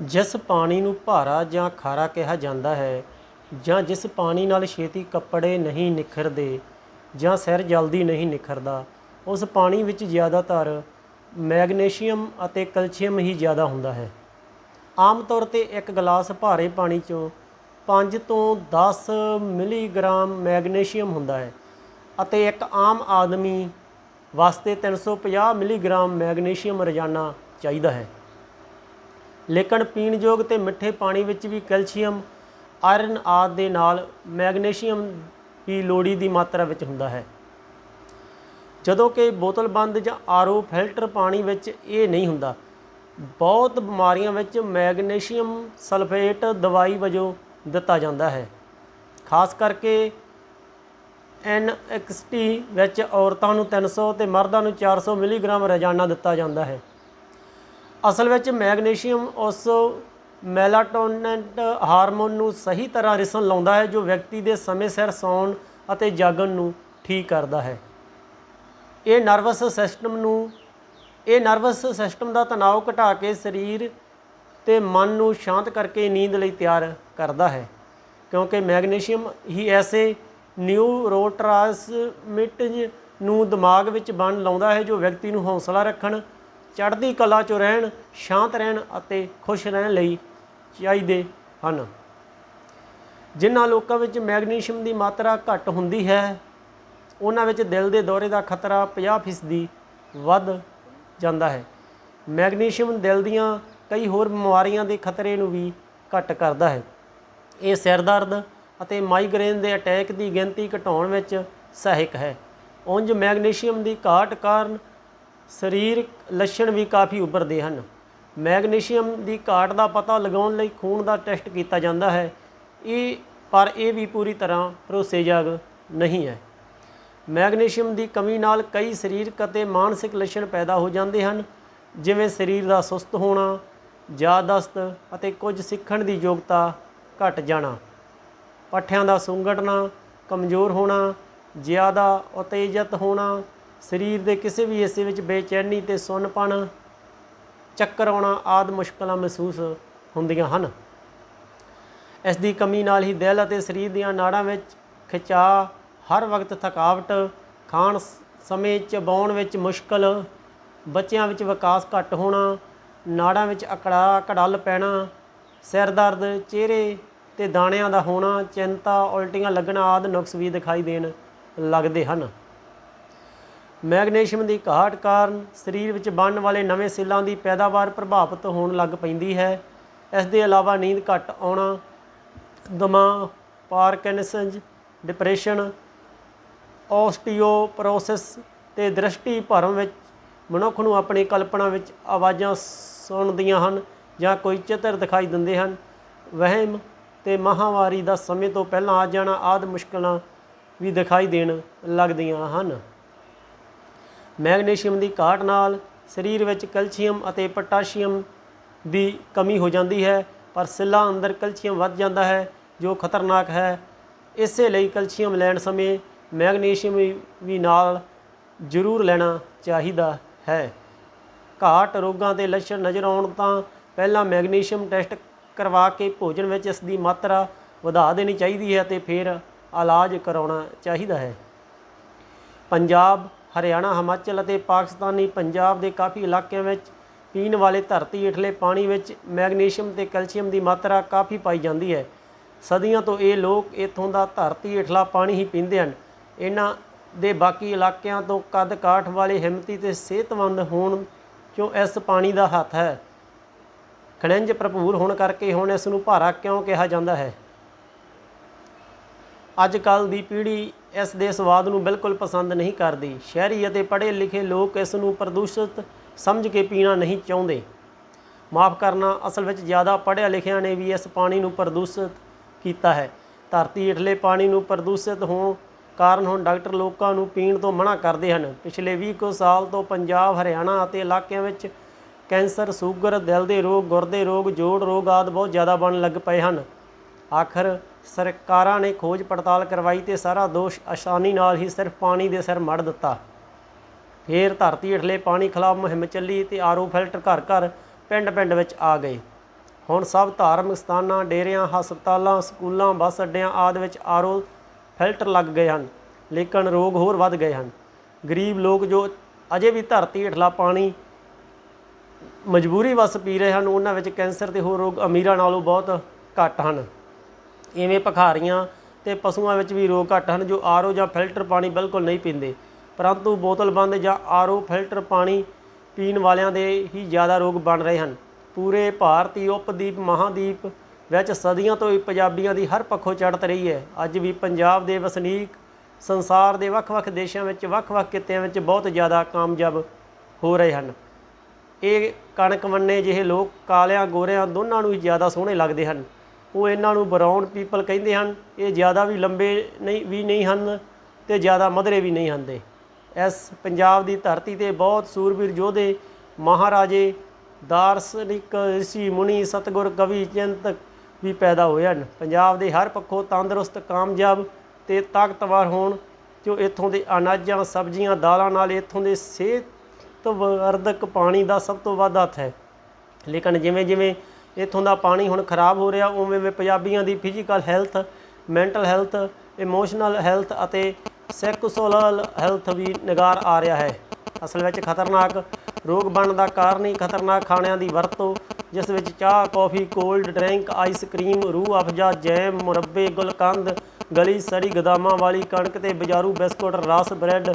ਜਿਸ ਪਾਣੀ ਨੂੰ ਭਾਰਾ ਜਾਂ ਖਾਰਾ ਕਿਹਾ ਜਾਂਦਾ ਹੈ, ਜਾਂ ਜਿਸ ਪਾਣੀ ਨਾਲ ਛੇਤੀ ਕੱਪੜੇ ਨਹੀਂ ਨਿਖਰਦੇ ਜਾਂ ਸਿਰ ਜਲਦੀ ਨਹੀਂ ਨਿਖਰਦਾ, ਉਸ ਪਾਣੀ ਵਿੱਚ ਜ਼ਿਆਦਾਤਰ ਮੈਗਨੀਸ਼ੀਅਮ ਅਤੇ ਕੈਲਸ਼ੀਅਮ ਹੀ ਜ਼ਿਆਦਾ ਹੁੰਦਾ ਹੈ। ਆਮ ਤੌਰ ਤੇ ਇੱਕ ਗਲਾਸ ਭਾਰੇ ਪਾਣੀ ਚੋਂ 5 ਤੋਂ 10 ਮਿਲੀਗ੍ਰਾਮ ਮੈਗਨੀਸ਼ੀਅਮ ਹੁੰਦਾ ਹੈ ਅਤੇ ਇੱਕ ਆਮ ਆਦਮੀ ਵਾਸਤੇ 350 ਮਿਲੀਗ੍ਰਾਮ ਮੈਗਨੀਸ਼ੀਅਮ ਰੋਜ਼ਾਨਾ ਚਾਹੀਦਾ ਹੈ। ਲੇਕਿਨ ਪੀਣਯੋਗ ਤੇ ਮਿੱਠੇ ਪਾਣੀ ਵਿੱਚ ਵੀ ਕੈਲਸ਼ੀਅਮ, ਆਇਰਨ ਆਦਿ ਦੇ ਨਾਲ ਮੈਗਨੀਸ਼ੀਅਮ ਵੀ ਲੋੜੀ ਦੀ ਮਾਤਰਾ ਵਿੱਚ ਹੁੰਦਾ ਹੈ। ਜਦੋਂ ਕਿ ਬੋਤਲਬੰਦ ਜਾਂ ਆਰਓ ਫਿਲਟਰ ਪਾਣੀ ਵਿੱਚ ਇਹ ਨਹੀਂ ਹੁੰਦਾ। ਬਹੁਤ ਬਿਮਾਰੀਆਂ ਵਿੱਚ ਮੈਗਨੀਸ਼ੀਅਮ ਸਲਫੇਟ ਦਵਾਈ ਵਜੋਂ ਦਿੱਤਾ ਜਾਂਦਾ ਹੈ। ਖਾਸ ਕਰਕੇ NXT ਵਿੱਚ ਔਰਤਾਂ ਨੂੰ 300 ਤੇ ਮਰਦਾਂ ਨੂੰ 400 ਮਿਲੀਗ੍ਰਾਮ ਰੋਜ਼ਾਨਾ ਦਿੱਤਾ ਜਾਂਦਾ ਹੈ। ਅਸਲ ਵਿੱਚ ਮੈਗਨੀਸ਼ੀਅਮ ਉਸ ਮੈਲਾਟੋਨਿਨ ਹਾਰਮੋਨ ਨੂੰ ਸਹੀ ਤਰ੍ਹਾਂ ਰਿਸਣ ਲਾਉਂਦਾ ਹੈ, ਜੋ ਵਿਅਕਤੀ ਦੇ ਸਮੇਂ ਸਿਰ ਸੌਣ ਅਤੇ ਜਾਗਣ ਨੂੰ ਠੀਕ ਕਰਦਾ ਹੈ। ਇਹ ਨਰਵਸ ਸਿਸਟਮ ਨੂੰ, ਇਹ ਨਰਵਸ ਸਿਸਟਮ ਦਾ ਤਣਾਅ ਘਟਾ ਕੇ ਸਰੀਰ ਤੇ ਮਨ ਨੂੰ ਸ਼ਾਂਤ ਕਰਕੇ ਨੀਂਦ ਲਈ ਤਿਆਰ ਕਰਦਾ ਹੈ, ਕਿਉਂਕਿ ਮੈਗਨੀਸ਼ੀਅਮ ਹੀ ਐਸੇ ਨਿਊਰੋਟ੍ਰਾਂਸਮਿਟਜ ਨੂੰ ਦਿਮਾਗ ਵਿੱਚ ਬਣ ਲਾਉਂਦਾ ਹੈ, ਜੋ ਵਿਅਕਤੀ ਨੂੰ ਹੌਸਲਾ ਰੱਖਣ ਚੜ੍ਹਦੀ ਕਲਾ 'ਚ ਰਹਿਣ, ਸ਼ਾਂਤ ਰਹਿਣ ਅਤੇ ਖੁਸ਼ ਰਹਿਣ ਲਈ ਚਾਹੀਦੇ ਹਨ। ਜਿਨ੍ਹਾਂ ਲੋਕਾਂ ਵਿੱਚ ਮੈਗਨੀਸ਼ੀਅਮ ਦੀ ਮਾਤਰਾ ਘੱਟ ਹੁੰਦੀ ਹੈ, ਉਹਨਾਂ ਵਿੱਚ ਦਿਲ ਦੇ ਦੌਰੇ ਦਾ ਖਤਰਾ 50% ਵੱਧ ਜਾਂਦਾ ਹੈ। ਮੈਗਨੀਸ਼ੀਅਮ ਦਿਲ ਦੀਆਂ ਕਈ ਹੋਰ ਬਿਮਾਰੀਆਂ ਦੇ ਖਤਰੇ ਨੂੰ ਵੀ ਘੱਟ ਕਰਦਾ ਹੈ। ਇਹ ਸਿਰ ਦਰਦ ਅਤੇ ਮਾਈਗ੍ਰੇਨ ਦੇ ਅਟੈਕ ਦੀ ਗਿਣਤੀ ਘਟਾਉਣ ਵਿੱਚ ਸਹਾਇਕ ਹੈ। ਉਂਝ ਮੈਗਨੀਸ਼ੀਅਮ ਦੀ ਘਾਟ ਕਾਰਨ ਸਰੀਰਕ ਲੱਛਣ ਵੀ ਕਾਫੀ ਉੱਭਰਦੇ ਹਨ। ਮੈਗਨੀਸ਼ੀਅਮ ਦੀ ਘਾਟ ਦਾ ਪਤਾ ਲਗਾਉਣ ਲਈ ਖੂਨ ਦਾ ਟੈਸਟ ਕੀਤਾ ਜਾਂਦਾ ਹੈ। ਇਹ, ਪਰ ਇਹ ਵੀ ਪੂਰੀ ਤਰ੍ਹਾਂ ਭਰੋਸੇਯੋਗ ਨਹੀਂ ਹੈ। ਮੈਗਨੀਸ਼ੀਅਮ ਦੀ ਕਮੀ ਨਾਲ ਕਈ ਸਰੀਰਕ ਅਤੇ ਮਾਨਸਿਕ ਲੱਛਣ ਪੈਦਾ ਹੋ ਜਾਂਦੇ ਹਨ, ਜਿਵੇਂ ਸਰੀਰ ਦਾ ਸੁਸਤ ਹੋਣਾ ਯਾਦਦਾਸ਼ਤ ਅਤੇ ਕੁਝ ਸਿੱਖਣ ਦੀ ਯੋਗਤਾ ਘਟ ਜਾਣਾ। ਪੱਠਿਆਂ ਦਾ ਸੁੰਗੜਨਾ, ਕਮਜ਼ੋਰ ਹੋਣਾ, ਜ਼ਿਆਦਾ ਉਤੇਜਿਤ ਹੋਣਾ ਸਰੀਰ ਦੇ ਕਿਸੇ ਵੀ ਹਿੱਸੇ ਵਿੱਚ ਬੇਚੈਨੀ ਤੇ ਸੁੰਨਪਣ, ਚੱਕਰ ਆਉਣਾ ਆਦਿ ਮੁਸ਼ਕਲਾਂ ਮਹਿਸੂਸ ਹੁੰਦੀਆਂ ਹਨ। ਇਸ ਦੀ ਕਮੀ ਨਾਲ ਹੀ ਦਿਲ ਅਤੇ ਸਰੀਰ ਦੀਆਂ ਨਾੜਾਂ ਵਿੱਚ ਖਿਚਾਅ ਹਰ ਵਕਤ ਥਕਾਵਟ, ਖਾਣ ਸਮੇਂ ਚਬਾਉਣ ਵਿੱਚ ਮੁਸ਼ਕਲ, ਬੱਚਿਆਂ ਵਿੱਚ ਵਿਕਾਸ ਘੱਟ ਹੋਣਾ, ਨਾੜਾਂ ਵਿੱਚ ਅਕੜਾ, ਕੜਲ ਪੈਣਾ, ਸਿਰ ਦਰਦ, ਚਿਹਰੇ ਤੇ ਦਾਣਿਆਂ ਦਾ ਹੋਣਾ, ਚਿੰਤਾ, ਉਲਟੀਆਂ ਲੱਗਣਾ ਆਦਿ ਨੁਕਸ ਵੀ ਦਿਖਾਈ ਦੇਣ ਲੱਗਦੇ ਹਨ। ਮੈਗਨੀਸ਼ੀਅਮ ਦੀ ਘਾਟ ਕਾਰਨ ਸਰੀਰ ਵਿੱਚ ਬਣਨ ਵਾਲੇ ਨਵੇਂ ਸੈੱਲਾਂ ਦੀ ਪੈਦਾਵਾਰ ਪ੍ਰਭਾਵਿਤ ਹੋਣ ਲੱਗ ਪੈਂਦੀ ਹੈ। ਇਸ ਦੇ ਇਲਾਵਾ ਨੀਂਦ ਘੱਟ ਆਉਣਾ, ਦਮਾ ਪਾਰਕਿੰਸਨਜ਼ ਡਿਪਰੈਸ਼ਨ, ਓਸਟੀਓਪਰੋਸਿਸ ਤੇ ਦ੍ਰਿਸ਼ਟੀ ਭਰਮ ਵਿੱਚ ਮਨੁੱਖ ਨੂੰ ਆਪਣੀ ਕਲਪਨਾ ਵਿੱਚ ਆਵਾਜ਼ਾਂ ਸੁਣਦੀਆਂ ਹਨ ਜਾਂ ਕੋਈ ਚਿੱਤਰ ਦਿਖਾਈ ਦਿੰਦੇ ਹਨ। ਵਹਿਮ ਤੇ ਮਹਾਵਾਰੀ ਦਾ ਸਮੇਂ ਤੋਂ ਪਹਿਲਾਂ ਆ ਜਾਣਾ ਆਦ ਮੁਸ਼ਕਲਾਂ ਵੀ ਦਿਖਾਈ ਦੇਣ ਲੱਗਦੀਆਂ ਹਨ। ਮੈਗਨੀਸ਼ੀਅਮ ਦੀ ਘਾਟ ਨਾਲ ਸਰੀਰ ਵਿੱਚ ਕੈਲਸ਼ੀਅਮ ਅਤੇ ਪੋਟਾਸ਼ੀਅਮ ਦੀ ਕਮੀ ਹੋ ਜਾਂਦੀ ਹੈ, ਪਰ ਸਿੱਲਾਂ ਅੰਦਰ ਕੈਲਸ਼ੀਅਮ ਵੱਧ ਜਾਂਦਾ ਹੈ, ਜੋ ਖਤਰਨਾਕ ਹੈ। ਇਸੇ ਲਈ ਕੈਲਸ਼ੀਅਮ ਲੈਣ ਸਮੇਂ ਮੈਗਨੀਸ਼ੀਅਮ ਵੀ- ਨਾਲ ਜ਼ਰੂਰ ਲੈਣਾ ਚਾਹੀਦਾ ਹੈ। ਘਾਟ ਰੋਗਾਂ ਦੇ ਲੱਛਣ ਨਜ਼ਰ ਆਉਣ ਤਾਂ ਪਹਿਲਾਂ ਮੈਗਨੀਸ਼ੀਅਮ ਟੈਸਟ ਕਰਵਾ ਕੇ ਭੋਜਨ ਵਿੱਚ ਇਸ ਦੀ ਮਾਤਰਾ ਵਧਾ ਦੇਣੀ ਚਾਹੀਦੀ ਹੈ ਅਤੇ ਫਿਰ ਇਲਾਜ ਕਰਾਉਣਾ ਚਾਹੀਦਾ ਹੈ। ਪੰਜਾਬ ਹਰਿਆਣਾ, ਹਿਮਾਚਲ ਅਤੇ ਪਾਕਿਸਤਾਨੀ ਪੰਜਾਬ ਦੇ ਕਾਫੀ ਇਲਾਕਿਆਂ ਵਿੱਚ ਪੀਣ ਵਾਲੇ ਧਰਤੀ ਹੇਠਲੇ ਪਾਣੀ ਵਿੱਚ ਮੈਗਨੀਸ਼ੀਅਮ ਤੇ ਕੈਲਸ਼ੀਅਮ ਦੀ ਮਾਤਰਾ ਕਾਫੀ ਪਾਈ ਜਾਂਦੀ ਹੈ। ਸਦੀਆਂ ਤੋਂ ਇਹ ਲੋਕ ਇੱਥੋਂ ਦਾ ਧਰਤੀ ਹੇਠਲਾ ਪਾਣੀ ਹੀ ਪੀਂਦੇ ਹਨ। ਇਹਨਾਂ ਦੇ ਬਾਕੀ ਇਲਾਕਿਆਂ ਤੋਂ ਕੱਦ ਕਾਠ ਵਾਲੇ ਹਿੰਮਤੀ ਤੇ ਸਿਹਤਮੰਦ ਹੋਣ ਚੋਂ ਇਸ ਪਾਣੀ ਦਾ ਹੱਥ ਹੈ। ਖਣਿਜ ਭਰਪੂਰ ਹੋਣ ਕਰਕੇ ਹੁਣ ਇਸ ਨੂੰ ਭਾਰਾ ਕਿਉਂ ਕਿਹਾ ਜਾਂਦਾ ਹੈ? ਅੱਜ ਕੱਲ ਦੀ ਪੀੜ੍ਹੀ ਇਸ ਦੇ ਸਵਾਦ ਨੂੰ ਬਿਲਕੁਲ ਪਸੰਦ ਨਹੀਂ ਕਰਦੀ। ਸ਼ਹਿਰੀ ਅਤੇ ਪੜ੍ਹੇ ਲਿਖੇ ਲੋਕ ਇਸ ਨੂੰ ਪ੍ਰਦੂਸ਼ਿਤ ਸਮਝ ਕੇ ਪੀਣਾ ਨਹੀਂ ਚਾਹੁੰਦੇ। ਮਾਫ ਕਰਨਾ, ਅਸਲ ਵਿੱਚ ਜ਼ਿਆਦਾ ਪੜ੍ਹਿਆ ਲਿਖਿਆਂ ਨੇ ਵੀ ਇਸ ਪਾਣੀ ਨੂੰ ਪ੍ਰਦੂਸ਼ਿਤ ਕੀਤਾ ਹੈ। ਧਰਤੀ ਹੇਠਲੇ ਪਾਣੀ ਨੂੰ ਪ੍ਰਦੂਸ਼ਿਤ ਹੋਣ ਕਾਰਨ ਹੁਣ ਡਾਕਟਰ ਲੋਕਾਂ ਨੂੰ ਪੀਣ ਤੋਂ ਮਨਾ ਕਰਦੇ ਹਨ। ਪਿਛਲੇ 20 ਕੁ ਸਾਲ ਤੋਂ ਪੰਜਾਬ, ਹਰਿਆਣਾ ਅਤੇ ਇਲਾਕਿਆਂ ਵਿੱਚ ਕੈਂਸਰ, ਸ਼ੂਗਰ, ਦਿਲ ਦੇ ਰੋਗ ਗੁਰਦੇ ਰੋਗ, ਜੋੜ ਰੋਗ ਆਦਿ ਬਹੁਤ ਜ਼ਿਆਦਾ ਬਣਨ ਲੱਗ ਪਏ ਹਨ। ਆਖਰ ਸਰਕਾਰਾਂ ਨੇ ਖੋਜ ਪੜਤਾਲ ਕਰਵਾਈ ਤੇ ਸਾਰਾ ਦੋਸ਼ ਆਸਾਨੀ ਨਾਲ ਹੀ ਸਿਰਫ ਪਾਣੀ ਦੇ ਸਿਰ ਮੜ ਦਿੱਤਾ। ਫੇਰ ਧਰਤੀ ਹੇਠਲੇ ਪਾਣੀ ਖਿਲਾਫ ਮੁਹਿੰਮ ਚੱਲੀ ਤੇ ਆਰਓ ਫਿਲਟਰ ਘਰ ਘਰ ਪਿੰਡ ਪਿੰਡ ਵਿੱਚ ਆ ਗਏ। ਹੁਣ ਸਭ ਧਾਰਮਿਕ ਸਥਾਨਾਂ, ਡੇਰਿਆਂ, ਹਸਪਤਾਲਾਂ, ਸਕੂਲਾਂ, ਬੱਸ ਅੱਡਿਆਂ ਆਦਿ ਵਿੱਚ ਆਰਓ ਫਿਲਟਰ ਲੱਗ ਗਏ ਹਨ, ਲੇਕਿਨ ਰੋਗ ਹੋਰ ਵੱਧ ਗਏ ਹਨ। ਗਰੀਬ ਲੋਕ ਜੋ ਅਜੇ ਵੀ ਧਰਤੀ ਹੇਠਲਾ ਪਾਣੀ ਮਜਬੂਰੀ ਵਸ ਪੀ ਰਹੇ ਹਨ, ਉਹਨਾਂ ਵਿੱਚ ਕੈਂਸਰ ਤੇ ਹੋਰ ਰੋਗ ਅਮੀਰਾਂ ਨਾਲੋਂ ਬਹੁਤ ਘੱਟ ਹਨ। ਇਵੇਂ ਭਖਾਰੀਆਂ ਤੇ ਪਸ਼ੂਆਂ ਵਿੱਚ ਵੀ ਰੋਗ ਘੱਟ ਹਨ ਜੋ ਆਰਓ ਜਾਂ ਫਿਲਟਰ ਪਾਣੀ ਬਿਲਕੁਲ ਨਹੀਂ ਪੀਂਦੇ। ਪਰੰਤੂ ਬੋਤਲਬੰਦ ਜਾਂ ਆਰਓ ਫਿਲਟਰ ਪਾਣੀ ਪੀਣ ਵਾਲਿਆਂ ਦੇ ਹੀ ਜ਼ਿਆਦਾ ਰੋਗ ਬਣ ਰਹੇ ਹਨ। ਪੂਰੇ ਭਾਰਤੀ ਉਪਦੀਪ ਮਹਾਦੀਪ ਵਿੱਚ ਸਦੀਆਂ ਤੋਂ ਹੀ ਪੰਜਾਬੀਆਂ ਦੀ ਹਰ ਪੱਖੋਂ ਚੜ੍ਹਤ ਰਹੀ ਹੈ। ਅੱਜ ਵੀ ਪੰਜਾਬ ਦੇ ਵਸਨੀਕ ਸੰਸਾਰ ਦੇ ਵੱਖ-ਵੱਖ ਦੇਸ਼ਾਂ ਵਿੱਚ, ਵੱਖ-ਵੱਖ ਕਿੱਤਿਆਂ ਵਿੱਚ ਬਹੁਤ ਜ਼ਿਆਦਾ ਕਾਮਯਾਬ ਹੋ ਰਹੇ ਹਨ। ਇਹ ਕਣਕ ਵੰਨੇ ਜਿਹੇ ਲੋਕ ਕਾਲਿਆਂ, ਗੋਰਿਆਂ ਦੋਨਾਂ ਨੂੰ ਹੀ ਜ਼ਿਆਦਾ ਸੋਹਣੇ ਲੱਗਦੇ ਹਨ। ਉਹ ਇਹਨਾਂ ਨੂੰ ਬਰਾਊਨ ਪੀਪਲ ਕਹਿੰਦੇ ਹਨ। ਇਹ ਜ਼ਿਆਦਾ ਵੀ ਲੰਬੇ ਨਹੀਂ, ਵੀ ਨਹੀਂ ਹਨ ਤੇ ਜ਼ਿਆਦਾ ਮਧਰੇ ਵੀ ਨਹੀਂ ਹੁੰਦੇ ਇਸ ਪੰਜਾਬ ਦੀ ਧਰਤੀ ਤੇ ਬਹੁਤ ਸੂਰਬੀਰ ਯੋਧੇ, ਮਹਾਰਾਜੇ, ਦਾਰਸ਼ਨਿਕ ઋષਿ ਮੁਨੀ, ਸਤਗੁਰ, ਕਵੀ, ਚਿੰਤਕ ਵੀ ਪੈਦਾ ਹੋਏ ਹਨ। ਪੰਜਾਬ ਦੇ ਹਰ ਪੱਖੋਂ ਤੰਦਰੁਸਤ, ਕਾਮਯਾਬ ਤੇ ਤਾਕਤਵਰ ਹੋਣ ਜੋ ਇੱਥੋਂ ਦੇ ਅਨਾਜਾਂ, ਸਬਜ਼ੀਆਂ, ਦਾਲਾਂ ਨਾਲ ਇੱਥੋਂ ਦੇ ਸਿਹਤ ਵਰਧਕ ਪਾਣੀ ਦਾ ਸਭ ਤੋਂ ਵੱਧ ਹੱਥ ਹੈ। ਲੇਕਿਨ ਜਿਵੇਂ ਜਿਵੇਂ ਇੱਥੋਂ ਦਾ ਪਾਣੀ ਹੁਣ ਖਰਾਬ ਹੋ ਰਿਹਾ, ਉਵੇਂ ਉਵੇਂ ਪੰਜਾਬੀਆਂ ਦੀ physical health mental health emotional health ਅਤੇ ਸੈਕਸੁਅਲ ਹੈਲਥ ਵੀ ਨਿਗਾਰ ਆ ਰਿਹਾ ਹੈ। ਅਸਲ ਵਿੱਚ ਖਤਰਨਾਕ ਰੋਗ ਬਣਨ ਦਾ ਕਾਰਨ ਹੀ ਖਤਰਨਾਕ ਖਾਣਿਆਂ ਦੀ ਵਰਤੋਂ, ਜਿਸ ਵਿੱਚ ਚਾਹ, ਕੌਫੀ ਕੋਲਡ ਡਰਿੰਕ ਆਈਸਕ੍ਰੀਮ ਰੂਹ ਅਫਜਾ, ਜੈਮ, ਮੁਰੱਬੇ, ਗੁਲਕੰਦ, ਗਲੀ ਸੜੀ ਗਦਾਮਾਂ ਵਾਲੀ ਕਣਕ ਤੇ ਬਾਜ਼ਾਰੂ ਬਿਸਕੁਟ, ਰਸ, ਬ੍ਰੈਡ,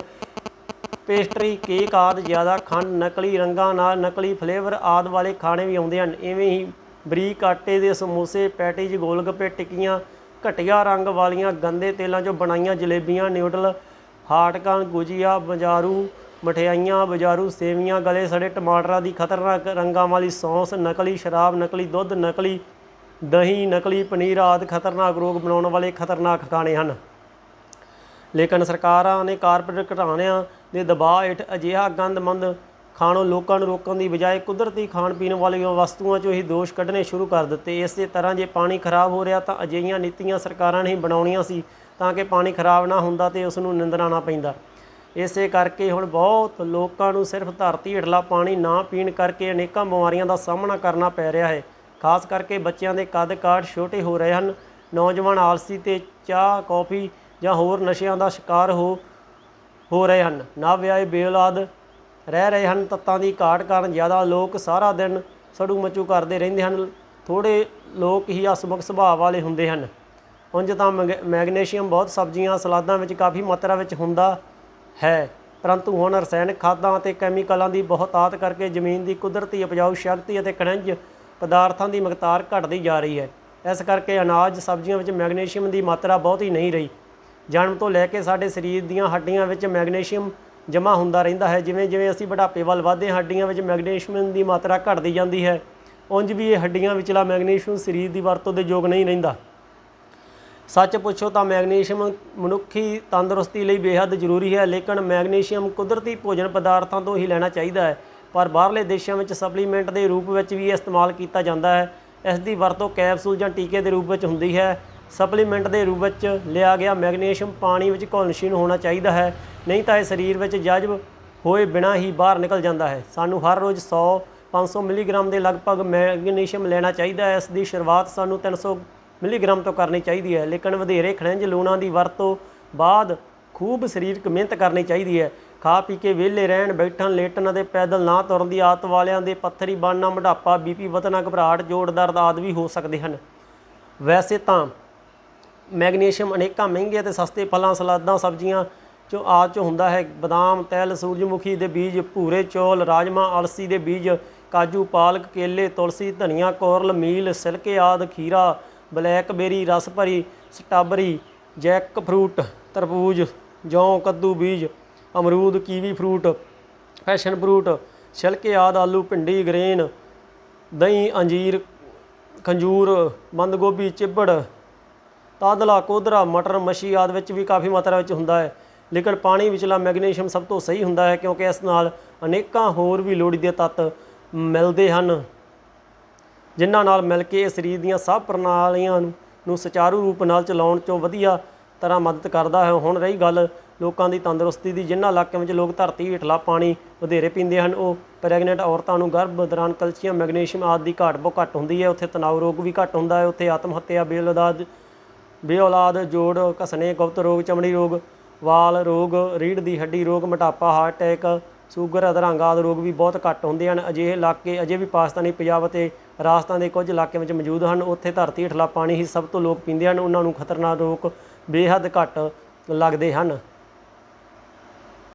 ਪੇਸਟਰੀ, ਕੇਕ ਆਦਿ ਜ਼ਿਆਦਾ ਖੰਡ, ਨਕਲੀ ਰੰਗਾਂ ਨਾਲ ਨਕਲੀ ਫਲੇਵਰ ਆਦਿ ਵਾਲੇ ਖਾਣੇ ਵੀ ਆਉਂਦੇ ਹਨ। ਇਵੇਂ ਹੀ ਬਰੀਕ ਆਟੇ ਦੇ ਸਮੋਸੇ, ਪੈਟੀਜ਼, ਗੋਲਗੱਪੇ ਟਿੱਕੀਆਂ, ਘਟੀਆ ਰੰਗ ਵਾਲੀਆਂ ਗੰਦੇ ਤੇਲਾਂ 'ਚੋਂ ਬਣਾਈਆਂ ਜਲੇਬੀਆਂ, ਨਿਊਡਲ, ਹਾਟਕਾਂ, ਗੁਜੀਆ, ਬਜਾਰੂ ਮਠਿਆਈਆਂ, ਬਜ਼ਾਰੂ ਸੇਵੀਆਂ, ਗਲੇ ਸੜੇ ਟਮਾਟਰਾਂ ਦੀ ਖਤਰਨਾਕ ਰੰਗਾਂ ਵਾਲੀ ਸੌਸ, ਨਕਲੀ ਸ਼ਰਾਬ, ਨਕਲੀ ਦੁੱਧ, ਨਕਲੀ ਦਹੀਂ, ਨਕਲੀ ਪਨੀਰ ਆਦਿ ਖਤਰਨਾਕ ਰੋਗ ਬਣਾਉਣ ਵਾਲੇ ਖਤਰਨਾਕ ਖਾਣੇ ਹਨ। ਲੇਕਿਨ ਸਰਕਾਰਾਂ ਨੇ ਕਾਰਪੋਰੇਟ ਘਟਾਣਿਆਂ ਦੇ ਦਬਾਅ ਹੇਠ ਅਜਿਹਾ ਗੰਦਮੰਦ ਖਾਣੋਂ ਲੋਕਾਂ ਨੂੰ ਰੋਕਣ ਦੀ ਬਜਾਏ ਕੁਦਰਤੀ ਖਾਣ ਪੀਣ ਵਾਲੀਆਂ ਵਸਤੂਆਂ 'ਚੋਂ ਹੀ ਦੋਸ਼ ਕੱਢਣੇ ਸ਼ੁਰੂ ਕਰ ਦਿੱਤੇ। ਇਸੇ ਤਰ੍ਹਾਂ ਜੇ ਪਾਣੀ ਖਰਾਬ ਹੋ ਰਿਹਾ ਤਾਂ ਅਜਿਹੀਆਂ ਨੀਤੀਆਂ ਸਰਕਾਰਾਂ ਨੇ ਹੀ ਬਣਾਉਣੀਆਂ ਸੀ ਤਾਂ ਕਿ ਪਾਣੀ ਖਰਾਬ ਨਾ ਹੁੰਦਾ ਤੇ ਉਸ ਨੂੰ ਨਿੰਦਣਾ ਨਾ ਪੈਂਦਾ। ਇਸੇ ਕਰਕੇ ਹੁਣ ਬਹੁਤ ਲੋਕਾਂ ਨੂੰ ਸਿਰਫ ਧਰਤੀ ਹੇਠਲਾ ਪਾਣੀ ਨਾ ਪੀਣ ਕਰਕੇ ਅਨੇਕਾਂ ਬਿਮਾਰੀਆਂ ਦਾ ਸਾਹਮਣਾ ਕਰਨਾ ਪੈ ਰਿਹਾ ਹੈ। ਖਾਸ ਕਰਕੇ ਬੱਚਿਆਂ ਦੇ ਕੱਦ ਕਾਠ ਛੋਟੇ ਹੋ ਰਹੇ ਹਨ। ਨੌਜਵਾਨ ਆਲਸੀ ਤੇ ਚਾਹ, ਕੌਫੀ ਜਾਂ ਹੋਰ ਨਸ਼ਿਆਂ ਦਾ ਸ਼ਿਕਾਰ ਹੋ ਹੋ ਰਹੇ ਹਨ। ਨਾ ਵਿਆਹੇ ਬੇਔਲਾਦ ਰਹਿ ਰਹੇ ਹਨ, ਤੱਤਾਂ ਦੀ ਘਾਟ ਕਾਰਨ ਜ਼ਿਆਦਾ ਲੋਕ ਸਾਰਾ ਦਿਨ ਸੜੂ ਮਚੂ ਕਰਦੇ ਰਹਿੰਦੇ ਹਨ। ਥੋੜੇ ਲੋਕ ਹੀ ਹਸਮੁਖ ਸੁਭਾਅ ਵਾਲੇ ਹੁੰਦੇ ਹਨ। ਉਂਝ ਤਾਂ ਮੈਗ- ਮੈਗਨੀਸ਼ੀਅਮ ਬਹੁਤ ਸਬਜ਼ੀਆਂ, ਸਲਾਦਾਂ ਵਿੱਚ ਕਾਫੀ ਮਾਤਰਾ ਵਿੱਚ ਹੁੰਦਾ ਹੈ। ਪਰੰਤੂ ਹੁਣ ਰਸਾਇਣਿਕ ਖਾਦਾਂ ਅਤੇ ਕੈਮੀਕਲਾਂ ਦੀ ਬਹੁਤਾਤ ਕਰਕੇ ਜ਼ਮੀਨ ਦੀ ਕੁਦਰਤੀ ਉਪਜਾਊ ਸ਼ਕਤੀ ਅਤੇ ਖਣਿਜ ਪਦਾਰਥਾਂ ਦੀ ਮਕਤਾਰ ਘਟਦੀ ਜਾ ਰਹੀ ਹੈ। ਇਸ ਕਰਕੇ ਅਨਾਜ, ਸਬਜ਼ੀਆਂ ਵਿੱਚ ਮੈਗਨੀਸ਼ੀਅਮ ਦੀ ਮਾਤਰਾ ਬਹੁਤ ਹੀ ਨਹੀਂ ਰਹੀ। ਜਨਮ ਤੋਂ ਲੈ ਕੇ ਸਾਡੇ ਸਰੀਰ ਦੀਆਂ ਹੱਡੀਆਂ ਵਿੱਚ ਮੈਗਨੀਸ਼ੀਅਮ ਜਮ੍ਹਾਂ ਹੁੰਦਾ ਰਹਿੰਦਾ ਹੈ। ਜਿਵੇਂ ਜਿਵੇਂ ਅਸੀਂ ਬੁਢਾਪੇ ਵੱਲ ਵਧਦੇ ਹਾਂ, ਹੱਡੀਆਂ ਵਿੱਚ ਮੈਗਨੀਸ਼ੀਅਮ ਦੀ ਮਾਤਰਾ ਘਟਦੀ ਜਾਂਦੀ ਹੈ। ਉਂਝ ਵੀ ਇਹ ਹੱਡੀਆਂ ਵਿਚਲਾ ਮੈਗਨੀਸ਼ੀਅਮ ਸਰੀਰ ਦੀ ਵਰਤੋਂ ਦੇ ਯੋਗ ਨਹੀਂ ਰਹਿੰਦਾ। ਸੱਚ ਪੁੱਛੋ ਤਾਂ ਮੈਗਨੀਸ਼ੀਅਮ ਮਨੁੱਖੀ ਤੰਦਰੁਸਤੀ ਲਈ ਬੇਹੱਦ ਜ਼ਰੂਰੀ ਹੈ, ਲੇਕਿਨ ਮੈਗਨੀਸ਼ੀਅਮ ਕੁਦਰਤੀ ਭੋਜਨ ਪਦਾਰਥਾਂ ਤੋਂ ਹੀ ਲੈਣਾ ਚਾਹੀਦਾ ਹੈ। ਪਰ ਬਾਹਰਲੇ ਦੇਸ਼ਾਂ ਵਿੱਚ ਸਪਲੀਮੈਂਟ ਦੇ ਰੂਪ ਵਿੱਚ ਵੀ ਇਸਤੇਮਾਲ ਕੀਤਾ ਜਾਂਦਾ ਹੈ। ਇਸ ਦੀ ਵਰਤੋਂ ਕੈਪਸੂਲ ਜਾਂ ਟੀਕੇ ਦੇ ਰੂਪ ਵਿੱਚ ਹੁੰਦੀ ਹੈ। ਸਪਲੀਮੈਂਟ ਦੇ ਰੂਪ ਵਿੱਚ ਲਿਆ ਗਿਆ ਮੈਗਨੀਸ਼ੀਅਮ ਪਾਣੀ ਵਿੱਚ ਘੁਲਣਸ਼ੀਲ ਹੋਣਾ ਚਾਹੀਦਾ ਹੈ। ਨਹੀਂ ਤਾਂ ਇਹ ਸਰੀਰ ਵਿੱਚ ਜਜ਼ਬ ਹੋਏ ਬਿਨਾਂ ਹੀ ਬਾਹਰ ਨਿਕਲ ਜਾਂਦਾ ਹੈ। ਸਾਨੂੰ ਹਰ ਰੋਜ਼ 100 500 ਮਿਲੀਗ੍ਰਾਮ ਦੇ ਲਗਭਗ ਮੈਗਨੀਸ਼ੀਅਮ ਲੈਣਾ ਚਾਹੀਦਾ ਹੈ। ਇਸ ਦੀ ਸ਼ੁਰੂਆਤ ਸਾਨੂੰ 300 ਮਿਲੀਗ੍ਰਾਮ ਤੋਂ ਕਰਨੀ ਚਾਹੀਦੀ ਹੈ। ਲੇਕਿਨ ਵਧੇਰੇ ਖਣਿਜ ਲੂਣਾਂ ਦੀ ਵਰਤੋਂ ਬਾਅਦ ਖੂਬ ਸਰੀਰਕ ਮਿਹਨਤ ਕਰਨੀ ਚਾਹੀਦੀ ਹੈ। ਖਾ ਪੀ ਕੇ ਵਿਹਲੇ ਰਹਿਣ, ਬੈਠਣ, ਲੇਟਣ ਅਤੇ ਪੈਦਲ ਨਾ ਤੁਰਨ ਦੀ ਆਦਤ ਵਾਲਿਆਂ ਦੇ ਪੱਥਰੀ ਬਣਨਾ ਮੋਟਾਪਾ ਬੀਪੀ ਵਧਣਾ, ਘਬਰਾਹਟ, ਜੋੜ ਦਰਦ ਆਦਿ ਵੀ ਹੋ ਸਕਦੇ ਹਨ। ਵੈਸੇ ਤਾਂ ਮੈਗਨੀਸ਼ੀਅਮ ਅਨੇਕਾਂ ਮਹਿੰਗੇ ਅਤੇ ਸਸਤੇ ਫਲਾਂ, ਸਲਾਦਾਂ, ਸਬਜ਼ੀਆਂ ਚੋਂ ਆਦ ਚ ਹੁੰਦਾ ਹੈ ਬਦਾਮ, ਤਿਲ, ਸੂਰਜਮੁਖੀ ਦੇ ਬੀਜ, ਭੂਰੇ ਚੌਲ, ਰਾਜਮਾ, ਅਲਸੀ ਦੇ ਬੀਜ, ਕਾਜੂ, ਪਾਲਕ, ਕੇਲੇ, ਤੁਲਸੀ, ਧਨੀਆ, ਕੋਰਲ, ਮੀਲ, ਸਿਲਕੇ ਆਦ, ਖੀਰਾ, ਬਲੈਕਬੇਰੀ ਰਸ ਭਰੀ ਸਟ੍ਰਾਬਰੀ ਜੈਕ ਫਰੂਟ, ਤਰਬੂਜ, ਜੌਂ, ਕੱਦੂ ਬੀਜ, ਅਮਰੂਦ, ਕੀਵੀ ਫਰੂਟ ਪੈਸ਼ਨ ਫਰੂਟ, ਛਿਲਕੇ ਆਦ, ਆਲੂ, ਭਿੰਡੀ, ਗ੍ਰੇਨ, ਦਹੀਂ, ਅੰਜੀਰ, ਖੰਜੂਰ ਬੰਦ ਗੋਭੀ, ਚਿੱਬੜ, ਤਾਦਲਾ, ਕੋਦਰਾ, ਮਟਰ, ਮੱਛੀ ਆਦਿ ਵਿੱਚ ਵੀ ਕਾਫੀ ਮਾਤਰਾ ਵਿੱਚ ਹੁੰਦਾ ਹੈ। ਲੇਕਿਨ ਪਾਣੀ ਵਿਚਲਾ ਮੈਗਨੀਸ਼ੀਅਮ ਸਭ ਤੋਂ ਸਹੀ ਹੁੰਦਾ ਹੈ ਕਿਉਂਕਿ ਇਸ ਨਾਲ ਅਨੇਕਾਂ ਹੋਰ ਵੀ ਲੋੜੀਂਦੇ ਤੱਤ ਮਿਲਦੇ ਹਨ, ਜਿਨ੍ਹਾਂ ਨਾਲ ਮਿਲ ਕੇ ਇਹ ਸਰੀਰ ਦੀਆਂ ਸਭ ਪ੍ਰਣਾਲੀਆਂ ਨੂੰ ਸੁਚਾਰੂ ਰੂਪ ਨਾਲ ਚਲਾਉਣ 'ਚੋਂ ਵਧੀਆ ਤਰ੍ਹਾਂ ਮਦਦ ਕਰਦਾ ਹੈ। ਹੁਣ ਰਹੀ ਗੱਲ ਲੋਕਾਂ ਦੀ ਤੰਦਰੁਸਤੀ ਦੀ, ਜਿਨ੍ਹਾਂ ਇਲਾਕਿਆਂ ਵਿੱਚ ਲੋਕ ਧਰਤੀ ਹੇਠਲਾ ਪਾਣੀ ਵਧੇਰੇ ਪੀਂਦੇ ਹਨ, ਉਹ ਪ੍ਰੈਗਨੈਂਟ ਔਰਤਾਂ ਨੂੰ ਗਰਭ ਦੌਰਾਨ ਕੈਲਸ਼ੀਅਮ ਮੈਗਨੀਸ਼ੀਅਮ ਆਦਿ ਦੀ ਘਾਟ ਬਹੁਤ ਘੱਟ ਹੁੰਦੀ ਹੈ। ਉੱਥੇ ਤਣਾਅ ਰੋਗ ਵੀ ਘੱਟ ਹੁੰਦਾ ਹੈ। ਉੱਥੇ ਆਤਮ ਹੱਤਿਆ ਬੇਔਲਾਦ ਬੇਔਲਾਦ, ਜੋੜ, ਘਸਣੇ, ਗੁਪਤ ਰੋਗ, ਚਮੜੀ ਰੋਗ ਵਾਲ ਰੋਗ, ਰੀੜ੍ਹ ਦੀ ਹੱਡੀ ਰੋਗ, ਮੋਟਾਪਾ ਹਾਰਟ ਅਟੈਕ ਸ਼ੂਗਰ ਅਧਰੰਗ ਆਦਿ ਰੋਗ ਵੀ ਬਹੁਤ ਘੱਟ ਹੁੰਦੇ ਹਨ। ਅਜਿਹੇ ਇਲਾਕੇ, ਅਜੇ ਵੀ ਪਾਕਿਸਤਾਨੀ ਪੰਜਾਬ ਅਤੇ ਰਾਜਸਥਾਨ ਦੇ ਕੁਝ ਇਲਾਕਿਆਂ ਵਿੱਚ ਮੌਜੂਦ ਹਨ। ਉੱਥੇ ਧਰਤੀ ਹੇਠਲਾ ਪਾਣੀ ਹੀ ਸਭ ਤੋਂ ਲੋਕ ਪੀਂਦੇ ਹਨ। ਉਹਨਾਂ ਨੂੰ ਖਤਰਨਾਕ ਰੋਗ ਬੇਹੱਦ ਘੱਟ ਲੱਗਦੇ ਹਨ।